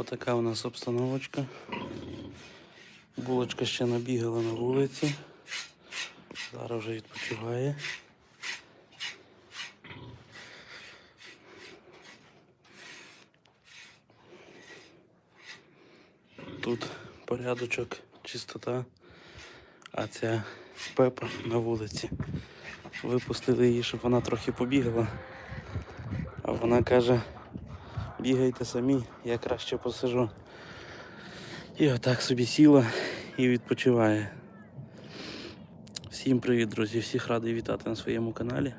Отака у нас обстановочка. Булочка ще набігала на вулиці. Зараз вже відпочиває. Тут порядочок, чистота, а ця пепа на вулиці. Випустили її, щоб вона трохи побігала. А вона каже, бігайте самі, я краще посижу. І отак собі сіла і відпочиває. Всім привіт, друзі! Всіх радий вітати на своєму каналі.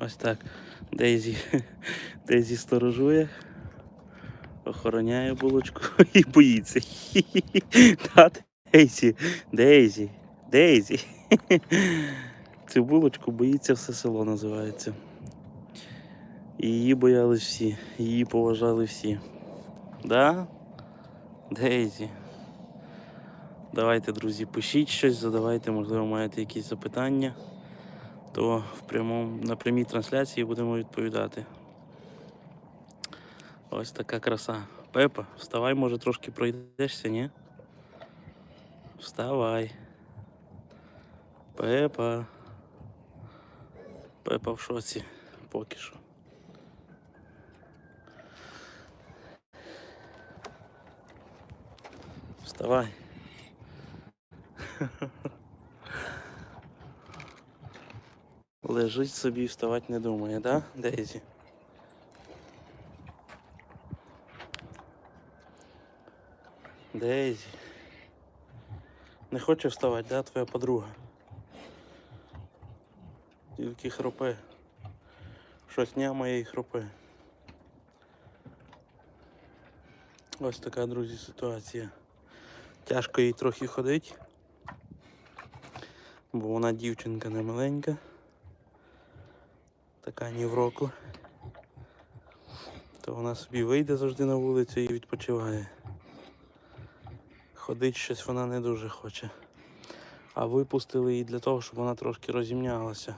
Ось так. Дейзі, Дейзі сторожує, охороняє булочку і боїться. Та, Дейзі, Дейзі, Дейзі. Цю булочку боїться все село називається. І Її боялись всі, її поважали всі. Да? Дейзі. Давайте, друзі, пишіть щось, задавайте, можливо, маєте якісь запитання, то в прямому, на прямій трансляції будемо відповідати. Ось така краса. Пепа, вставай, може трошки пройдешся, ні? Вставай. Пепа. Пепа в шоці поки що. Вставай. Лежить собі вставати не думає, да, Дейзі? Дейзі. Не хоче вставати, да, твоя подруга? Тільки хропе. Щось нямає і хропе. Ось така, друзі, ситуація. Тяжко їй трохи ходить, бо вона дівчинка не маленька. Така ні в року. То вона собі вийде завжди на вулицю і відпочиває. Ходить щось вона не дуже хоче. А випустили її для того, щоб вона трошки розімнялася.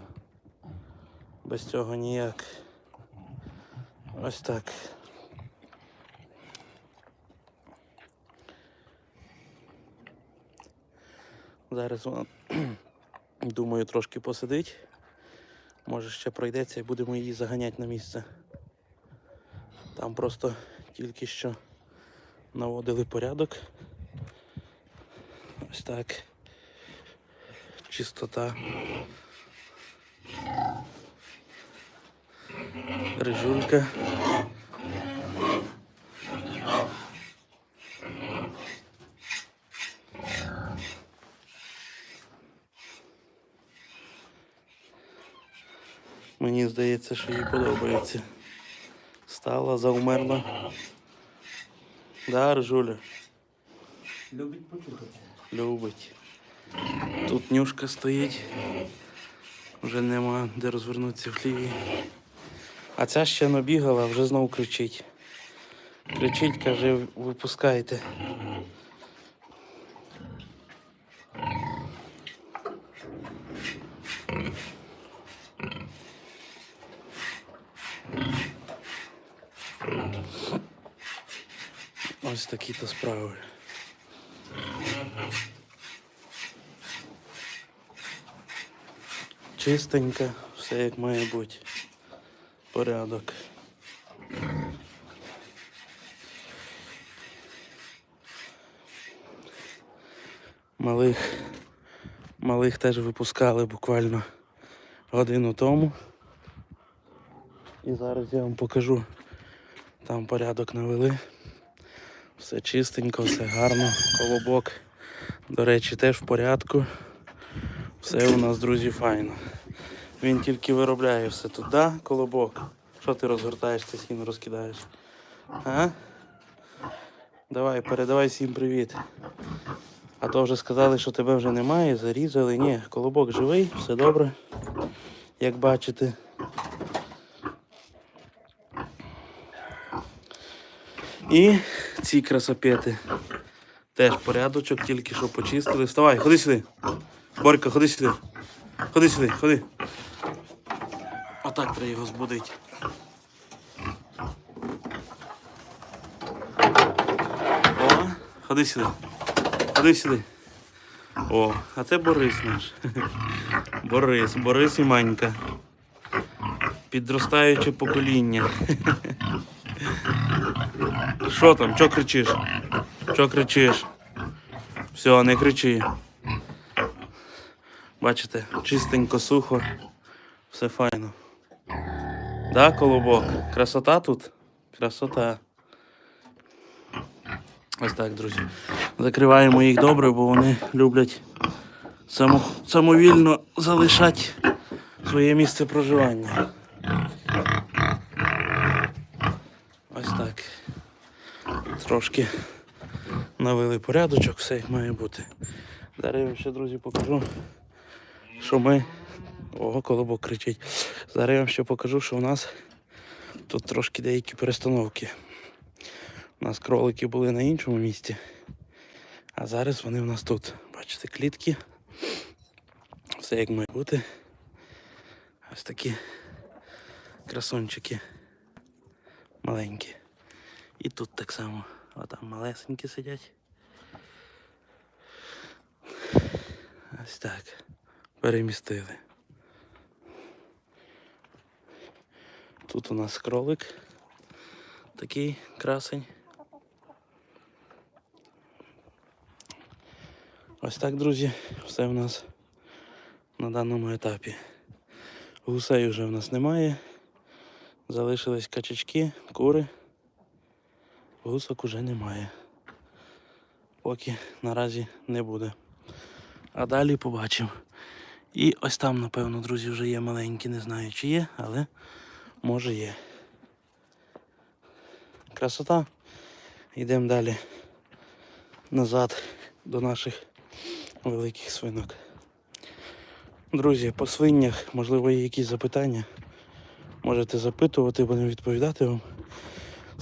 Без цього ніяк. Ось так. Зараз вона, думаю, трошки посидить. Може ще пройдеться і будемо її заганяти на місце. Там просто тільки що наводили порядок. Ось так. Чистота. Рижулька. Здається, що їй подобається. Стала, заумерла. Да, Ржуля? Любить почухати. Любить. Тут нюшка стоїть. Вже нема де розвернутися в хліві. А ця ще набігала, вже знову кричить. Кричить, каже, випускайте. Ось такі то справи. Чистенько, все як має бути. Порядок. Малих, малих теж випускали буквально годину тому. І зараз я вам покажу. Там порядок навели. Все чистенько, все гарно, колобок. До речі, теж в порядку. Все у нас, друзі, файно. Він тільки виробляє все тут, да, колобок? Що ти розгортаєшся, сіно розкидаєш? А? Давай, передавай всім привіт. А то вже сказали, що тебе вже немає, зарізали. Ні, колобок живий, все добре, як бачите. І ці красопети. Теж порядочок, тільки що почистили. Вставай, ходи сюди. Борька, ходи сюди. Ходи сюди, ходи. Отак треба його збудити. О, ходи сюди. Ходи сюди. О, а це Борис наш. Борис, Борис і Манька. Підростаюче покоління. Що там? Чо кричиш? Чо кричиш? Все, не кричи. Бачите, чистенько, сухо, все файно. Да, колобок? Красота тут? Красота. Ось так, друзі. Закриваємо їх добре, бо вони люблять само, самовільно залишати своє місце проживання. Ось так. Трошки навели порядочок, все як має бути. Зараз я вам ще, друзі, покажу, що ми. Ого, колобок кричить. Зараз я вам ще покажу, що у нас тут трошки деякі перестановки. У нас кролики були на іншому місці, а зараз вони у нас тут. Бачите, клітки. Все як має бути. Ось такі красончики маленькі. І тут так само. А там малесенькі сидять. Ось так. Перемістили. Тут у нас кролик. Такий красень. Ось так, друзі, все в нас на даному етапі. Гусей вже в нас немає. Залишились качечки, кури. Гусок уже немає. Поки наразі не буде. А далі побачимо. І ось там, напевно, друзі, вже є маленькі, не знаю чи є, але може є. Красота. Йдемо далі назад до наших великих свинок. Друзі, по свинях, можливо, є якісь запитання. Можете запитувати, будемо відповідати вам.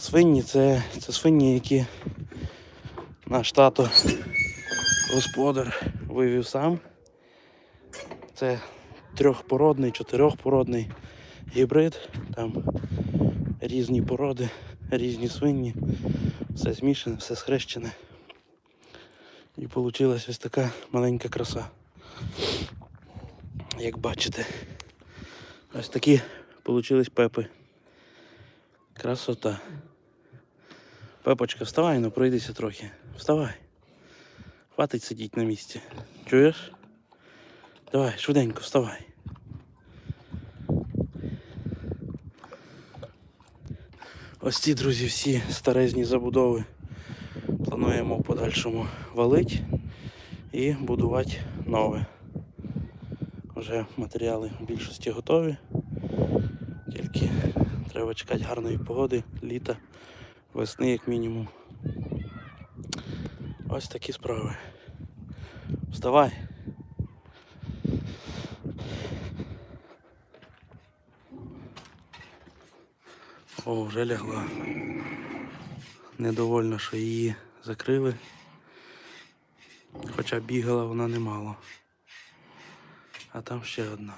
Свині це, це свині, які наш тато, господар, вивів сам. Це трьохпородний, чотирьохпородний гібрид. Там різні породи, різні свині, все змішане, все схрещене. І вийшла ось така маленька краса. Як бачите. Ось такі получились пепи. Красота. Пепочка, вставай, ну пройдися трохи. Вставай. Хватить сидіти на місці. Чуєш? Давай, швиденько, вставай. Ось ці, друзі, всі старезні забудови плануємо в подальшому валити і будувати нове. Вже матеріали в більшості готові. Тільки треба чекати гарної погоди, літа, весни як мінімум. Ось такі справи. Вставай. О, вже лягла. Недовольна, що її закрили. Хоча бігала вона немало. А там ще одна.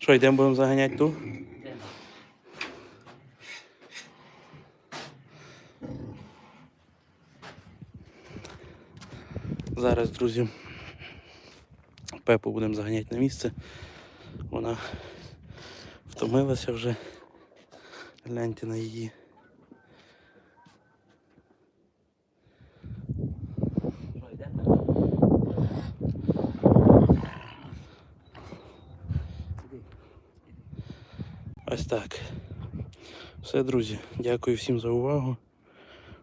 Що, йдемо будемо заганяти ту? Зараз, друзі, Пепу будемо заганяти на місце. Вона втомилася вже. Гляньте на її. Ось так. Все, друзі. Дякую всім за увагу.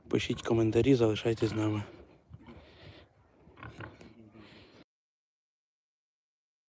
Пишіть коментарі, залишайтесь з нами.